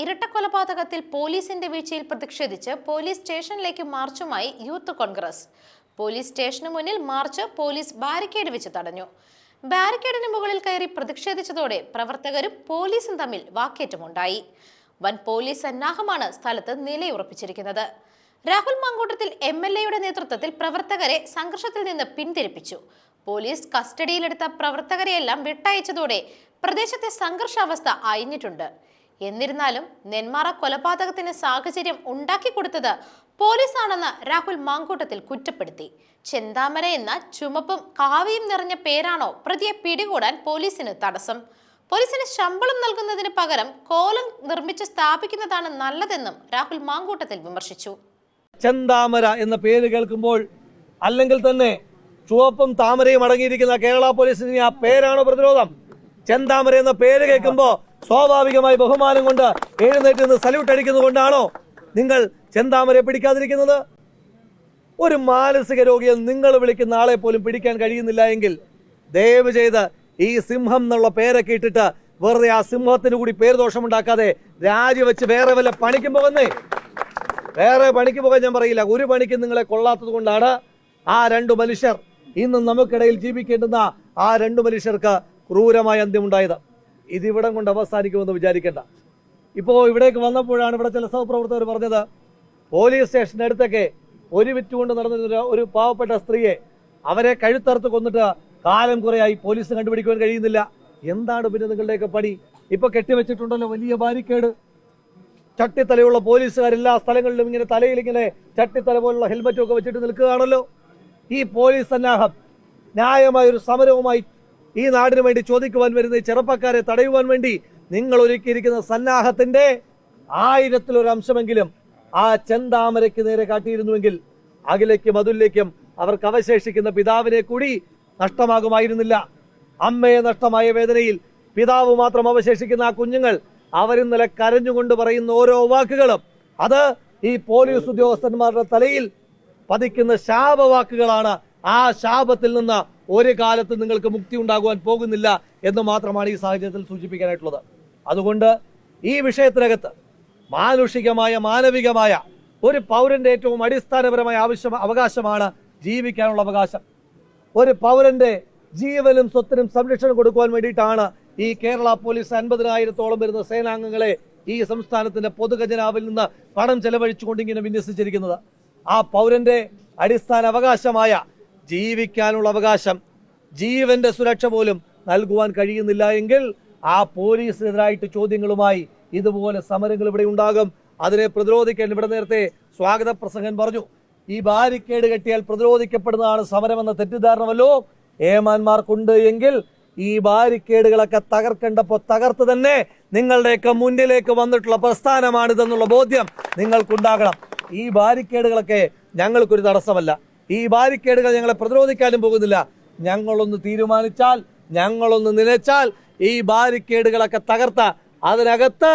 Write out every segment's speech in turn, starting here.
ഇരട്ടക്കൊലപാതകത്തിൽ പോലീസിന്റെ വീഴ്ചയിൽ പ്രതിഷേധിച്ച് പോലീസ് സ്റ്റേഷനിലേക്ക് മാർച്ചുമായി യൂത്ത് കോൺഗ്രസ്. പോലീസ് സ്റ്റേഷന് മുന്നിൽ മാർച്ച് പോലീസ് ബാരിക്കേഡ് വെച്ച് തടഞ്ഞു. ബാരിക്കേഡിന് മുകളിൽ കയറി പ്രതിഷേധിച്ചതോടെ പ്രവർത്തകരും പോലീസും തമ്മിൽ വാക്കേറ്റമുണ്ടായി. വൻ പോലീസ് സന്നാഹമാണ് സ്ഥലത്ത് നിലയുറപ്പിച്ചിരിക്കുന്നത്. രാഹുൽ മങ്കൂട്ടത്തിൽ എം എൽ എയുടെ നേതൃത്വത്തിൽ പ്രവർത്തകരെ സംഘർഷത്തിൽ നിന്ന് പിന്തിരിപ്പിച്ചു. പോലീസ് കസ്റ്റഡിയിലെടുത്ത പ്രവർത്തകരെയെല്ലാം വിട്ടയച്ചതോടെ പ്രദേശത്തെ സംഘർഷാവസ്ഥ അയഞ്ഞിട്ടുണ്ട്. എന്നിരുന്നാലും നെന്മാറ കൊലപാതകത്തിന് സാഹചര്യം ഉണ്ടാക്കിക്കൊടുത്തത് പോലീസാണെന്ന് രാഹുൽ മാങ്കൂട്ടത്തിൽ കുറ്റപ്പെടുത്തി. ചെന്താമര എന്ന ചുമപ്പും കാവിയും നിറഞ്ഞ പേരാണോ പ്രതിയെ പിടികൂടാൻ പോലീസിന് തടസ്സം? പോലീസിന് ശമ്പളം നൽകുന്നതിന് പകരം കോലം നിർമ്മിച്ച് സ്ഥാപിക്കുന്നതാണ് നല്ലതെന്നും രാഹുൽ മാങ്കൂട്ടത്തിൽ വിമർശിച്ചു. ചെന്താമര എന്ന പേര് കേൾക്കുമ്പോൾ അല്ലെങ്കിൽ തന്നെ ചുവപ്പും താമരയും അടങ്ങിയിരിക്കുന്ന കേരള പോലീസിന് ആ പേരാണോ പ്രതിരോധം? ചെന്താമര എന്ന പേര് കേൾക്കുമ്പോൾ സ്വാഭാവികമായി ബഹുമാനം കൊണ്ട് എഴുന്നേറ്റ് നിന്ന് സല്യൂട്ട് അടിക്കുന്നത് കൊണ്ടാണോ നിങ്ങൾ ചെന്താമരെ പിടിക്കാതിരിക്കുന്നത്? ഒരു മാനസിക രോഗിയെ നിങ്ങൾ വിളിക്കുന്ന ആളെ പോലും പിടിക്കാൻ കഴിയുന്നില്ല എങ്കിൽ ദയവ് ചെയ്ത് ഈ സിംഹം എന്നുള്ള പേരൊക്കെ ഇട്ടിട്ട് വെറുതെ ആ സിംഹത്തിന് കൂടി പേര് രാജിവെച്ച് വേറെ വല്ല പണിക്കും പോകുന്നേ? വേറെ പണിക്ക് പോകാൻ ഞാൻ പറയില്ല. ഒരു പണിക്ക് നിങ്ങളെ കൊള്ളാത്തത് കൊണ്ടാണ് ആ രണ്ടു മനുഷ്യർ ഇന്ന് നമുക്കിടയിൽ ജീവിക്കേണ്ടുന്ന ആ രണ്ടു മനുഷ്യർക്ക് ക്രൂരമായ അന്ത്യമുണ്ടായത്. ഇതിവിടം കൊണ്ട് അവസാനിക്കുമെന്ന് വിചാരിക്കേണ്ട. ഇപ്പോൾ ഇവിടേക്ക് വന്നപ്പോഴാണ് ഇവിടെ ചില സഹപ്രവർത്തകർ പറഞ്ഞത് പോലീസ് സ്റ്റേഷന്റെ അടുത്തൊക്കെ ഒരു വിറ്റുകൊണ്ട് നടന്നിരുന്ന ഒരു പാവപ്പെട്ട സ്ത്രീയെ അവരെ കഴുത്തറുത്ത് കൊന്നിട്ട് കാലം കുറയായി പോലീസ് കണ്ടുപിടിക്കുവാൻ കഴിയുന്നില്ല. എന്താണ് പിന്നെ നിങ്ങളുടെയൊക്കെ പണി? ഇപ്പൊ കെട്ടിവെച്ചിട്ടുണ്ടല്ലോ വലിയ ബാരിക്കേഡ്. ചട്ടിത്തലയുള്ള പോലീസുകാർ എല്ലാ സ്ഥലങ്ങളിലും ഇങ്ങനെ തലയിൽ ഇങ്ങനെ ചട്ടിത്തല പോലുള്ള ഹെൽമറ്റും ഒക്കെ വെച്ചിട്ട് നിൽക്കുകയാണല്ലോ. ഈ പോലീസ് സന്നാഹം ന്യായമായ ഒരു സമരവുമായി ഈ നാടിനു വേണ്ടി ചോദിക്കുവാൻ വരുന്ന ഈ ചെറുപ്പക്കാരെ തടയുവാൻ വേണ്ടി നിങ്ങൾ ഒരുക്കിയിരിക്കുന്ന സന്നാഹത്തിന്റെ ആയിരത്തിലൊരു അംശമെങ്കിലും ആ ചെന്താമരയ്ക്ക് നേരെ കാട്ടിയിരുന്നുവെങ്കിൽ അഖിലേക്കും അതുലേക്കും അവർക്ക് അവശേഷിക്കുന്ന പിതാവിനെ കൂടി നഷ്ടമാകുമായിരുന്നില്ല. അമ്മയെ നഷ്ടമായ വേദനയിൽ പിതാവ് മാത്രം അവശേഷിക്കുന്ന ആ കുഞ്ഞുങ്ങൾ അവരിന്നലെ കരഞ്ഞുകൊണ്ട് പറയുന്ന ഓരോ വാക്കുകളും അത് ഈ പോലീസ് ഉദ്യോഗസ്ഥന്മാരുടെ തലയിൽ പതിക്കുന്ന ശാപവാക്കുകളാണ് ആ ശാപത്തിൽ നിന്ന് ഒരു കാലത്ത് നിങ്ങൾക്ക് മുക്തി ഉണ്ടാകുവാൻ പോകുന്നില്ല എന്ന് മാത്രമാണ് ഈ സാഹചര്യത്തിൽ സൂചിപ്പിക്കാനായിട്ടുള്ളത്. അതുകൊണ്ട് ഈ വിഷയത്തിനകത്ത് മാനുഷികമായ മാനവികമായ ഒരു പൗരന്റെ ഏറ്റവും അടിസ്ഥാനപരമായ ആവശ്യം അവകാശമാണ് ജീവിക്കാനുള്ള അവകാശം. ഒരു പൗരന്റെ ജീവനും സ്വത്തിനും സംരക്ഷണം കൊടുക്കുവാൻ വേണ്ടിയിട്ടാണ് ഈ കേരള പോലീസ് അൻപതിനായിരത്തോളം വരുന്ന സേനാംഗങ്ങളെ ഈ സംസ്ഥാനത്തിന്റെ പൊതുഖജനാവിൽ നിന്ന് പണം ചെലവഴിച്ചുകൊണ്ട് ഇങ്ങനെ വിന്യസിച്ചിരിക്കുന്നത്. ആ പൗരന്റെ അടിസ്ഥാന അവകാശമായ ജീവിക്കാനുള്ള അവകാശം ജീവന്റെ സുരക്ഷ പോലും നൽകുവാൻ കഴിയുന്നില്ല എങ്കിൽ ആ പോലീസിനെതിരായിട്ട് ചോദ്യങ്ങളുമായി ഇതുപോലെ സമരങ്ങൾ ഇവിടെ ഉണ്ടാകും. അതിനെ പ്രതിരോധിക്കാൻ ഇവിടെ നേരത്തെ സ്വാഗത പ്രസംഗൻ പറഞ്ഞു. ഈ ബാരിക്കേഡ് കെട്ടിയാൽ പ്രതിരോധിക്കപ്പെടുന്നതാണ് സമരമെന്ന തെറ്റിദ്ധാരണമല്ലോ. ഏമാന്മാർക്കുണ്ട് എങ്കിൽ ഈ ബാരിക്കേഡുകളൊക്കെ തകർക്കേണ്ടപ്പോൾ തകർത്ത് തന്നെ നിങ്ങളുടെയൊക്കെ മുന്നിലേക്ക് വന്നിട്ടുള്ള പ്രസ്ഥാനമാണിതെന്നുള്ള ബോധ്യം നിങ്ങൾക്കുണ്ടാകണം. ഈ ബാരിക്കേഡുകളൊക്കെ ഞങ്ങൾക്കൊരു തടസ്സമല്ല. ഈ ബാരിക്കേഡുകൾ ഞങ്ങളെ പ്രതിരോധിക്കാനും പോകുന്നില്ല. ഞങ്ങളൊന്ന് തീരുമാനിച്ചാൽ ഞങ്ങളൊന്ന് നിലച്ചാൽ ഈ ബാരിക്കേഡുകളൊക്കെ തകർത്ത അതിനകത്ത്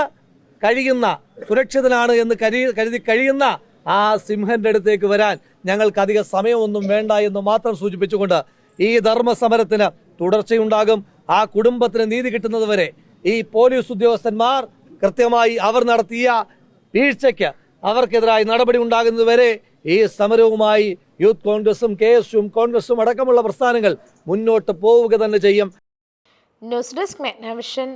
കഴിയുന്ന സുരക്ഷിതനാണ് എന്ന് കരുതി കരുതി കഴിയുന്ന ആ സിംഹന്റെ അടുത്തേക്ക് വരാൻ ഞങ്ങൾക്ക് അധിക സമയമൊന്നും വേണ്ട എന്ന് മാത്രം സൂചിപ്പിച്ചുകൊണ്ട് ഈ ധർമ്മസമരത്തിന് തുടർച്ചയുണ്ടാകും. ആ കുടുംബത്തിന് നീതി കിട്ടുന്നത് വരെ ഈ പോലീസ് ഉദ്യോഗസ്ഥന്മാർ കൃത്യമായി അവർ നടത്തിയ വീഴ്ചയ്ക്ക് അവർക്കെതിരായി നടപടി ഉണ്ടാകുന്നതുവരെ ഈ സമരവുമായി യൂത്ത് കോൺഗ്രസും കെ എസ് കോൺഗ്രസും അടക്കമുള്ള പ്രസ്ഥാനങ്ങൾ മുന്നോട്ട് പോവുക തന്നെ ചെയ്യും. News desk മെഗ്നവിഷൻ